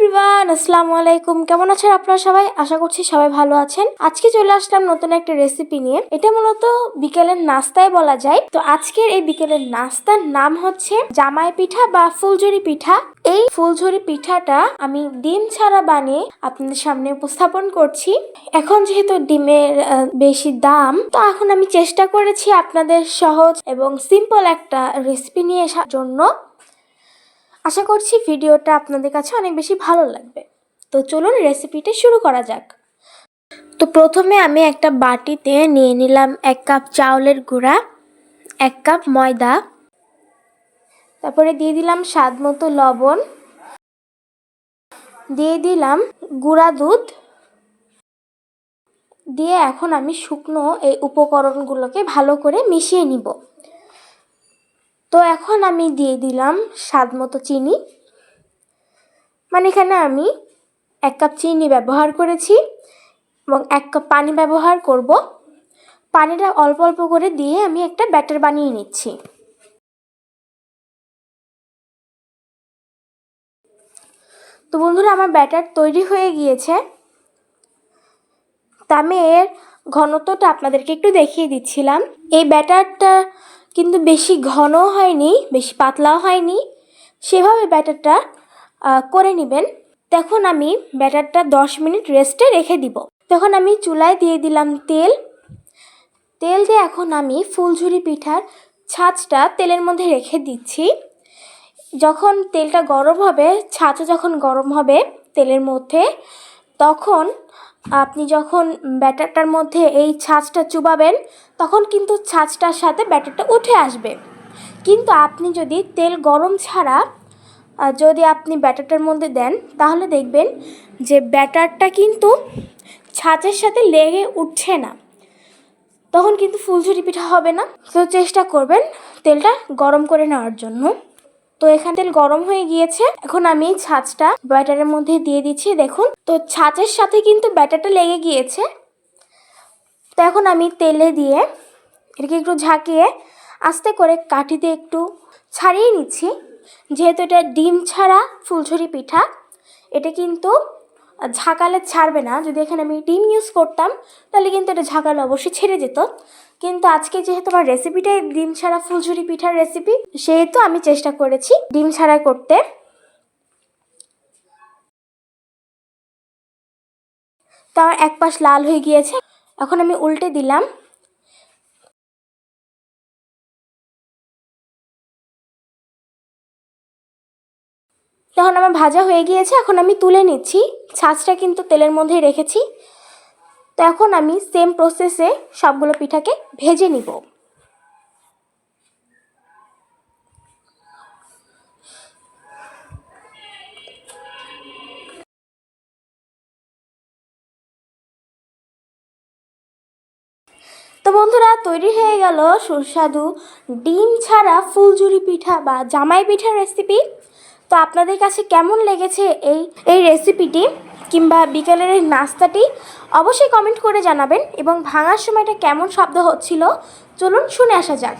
Everyone আসসালামু আলাইকুম। কেমন আছেন আপনারা সবাই? আশা করছি সবাই ভালো আছেন। আজকে চলে আসলাম নতুন একটা রেসিপি নিয়ে। এটা মূলত বিকেলের নাস্তায় বলা যায়। তো আজকের এই বিকেলের নাস্তার নাম হচ্ছে জামাই পিঠা বা ফুলঝুরি পিঠা। এই ফুলঝুরি পিঠাটা আমি ডিম ছাড়া বানিয়ে আপনাদের সামনে উপস্থাপন করছি। এখন যেহেতু ডিমের বেশি দাম, তো এখন আমি চেষ্টা করেছি আপনাদের সহজ এবং সিম্পল একটা রেসিপি নিয়ে জন্য। আশা করছি ভিডিওটা আপনাদের কাছে অনেক বেশি ভালো লাগবে। তো চলুন রেসিপিটা শুরু করা যাক। তো প্রথমে আমি একটা বাটিতে নিয়ে নিলাম এক কাপ চাউলের গুঁড়া, এক কাপ ময়দা, তারপরে দিয়ে দিলাম স্বাদ মতো লবণ, দিয়ে দিলাম গুঁড়া দুধ, দিয়ে এখন আমি শুকনো এই উপকরণগুলোকে ভালো করে মিশিয়ে নিব। তো এখন আমি দিয়ে দিলাম স্বাদ মতো চিনি। মানে এখানে আমি এক কাপ চিনি ব্যবহার করেছি এবং এক কাপ পানি ব্যবহার করব। পানিটা অল্প অল্প করে দিয়ে আমি একটা ব্যাটার বানিয়ে নিচ্ছি। তো বন্ধুরা, আমার ব্যাটার তৈরি হয়ে গিয়েছে। তা আমি এর ঘনত্বটা আপনাদেরকে একটু দেখিয়ে দিচ্ছিলাম। এই ব্যাটারটা কিন্তু বেশি ঘন হয়নি, বেশি পাতলাও হয়নি। সেভাবে ব্যাটারটা করে নেবেন। তখন আমি ব্যাটারটা দশ মিনিট রেস্টে রেখে দিব। তখন আমি চুলায় দিয়ে দিলাম তেল। তেল দিয়ে এখন আমি ফুলঝুরি পিঠার ছাঁচটা তেলের মধ্যে রেখে দিচ্ছি। যখন তেলটা গরম হবে, ছাঁচও যখন গরম হবে, তেলের মধ্যে তখন আপনি যখন ব্যাটারটার মধ্যে এই ছাঁচটা চুবাবেন, তখন কিন্তু ছাঁচটার সাথে ব্যাটারটা উঠে আসবে। কিন্তু আপনি যদি তেল গরম ছাড়া যদি আপনি ব্যাটারটার মধ্যে দেন, তাহলে দেখবেন যে ব্যাটারটা কিন্তু ছাঁচের সাথে লেগে উঠছে না। তখন কিন্তু ফুলঝুরি পিঠা হবে না। তো চেষ্টা করবেন তেলটা গরম করে নেওয়ার জন্য। তো এখান তেল গরম হয়ে গিয়েছে। এখন আমি ছাঁচটা ব্যাটারের মধ্যে দিয়ে দিচ্ছি, দেখুন। তো ছাঁচের সাথে কিন্তু ব্যাটারটা লেগে গিয়েছে। তো এখন আমি তেলে দিয়ে এটাকে একটু ঝাঁকিয়ে আস্তে করে কাঠিতে একটু ছাড়িয়ে নিচ্ছি। যেহেতু এটা ডিম ছাড়া ফুলছড়ি পিঠা, এটা কিন্তু ঝাঁকালে ছাড়বে না। যদি এখানে আমি ডিম ইউজ করতাম, তাহলে কিন্তু এটা ঝাঁকালে অবশ্যই ছেড়ে যেত। কিন্তু আজকে যেহেতু আমার রেসিপিটাই ডিম ছাড়া ফুলঝুরি পিঠার রেসিপি সেহেতু আমি চেষ্টা করেছি ডিম ছাড়া করতে। তো আমার এক পাশ লাল হয়ে গিয়েছে। এখন আমি উল্টে দিলাম। তখন আমার ভাজা হয়ে গিয়েছে, এখন আমি তুলে নিচ্ছি। ছাঁচটা কিন্তু তেলের মধ্যেই রেখেছি। তো এখন আমি সেম প্রসেসে সবগুলো পিঠাকে ভেজে নিব। তো বন্ধুরা, তৈরি হয়ে গেল সুস্বাদু ডিম ছাড়া ফুলঝুরি পিঠা বা জামাই পিঠার রেসিপি তো আপনাদের কাছে কেমন লেগেছে এই এই রেসিপিটি কিংবা বিকেলের এই নাস্তাটি অবশ্যই কমেন্ট করে জানাবেন এবং ভাঙার সময়টা কেমন শব্দ হচ্ছিল চলুন শুনে আসা যাক।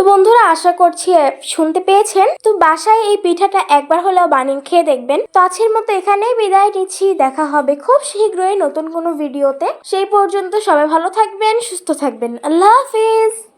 তো বন্ধুরা, আশা করছি শুনতে পেয়েছেন। তো বাসায় এই পিঠাটা একবার হলেও বানিয়ে খেয়ে দেখবেন। তো আজকের মতো এখানেই বিদায় নিচ্ছি। দেখা হবে খুব শীঘ্রই নতুন কোনো ভিডিওতে। সেই পর্যন্ত সবাই ভালো থাকবেন, সুস্থ থাকবেন। আল্লাহ হাফিজ।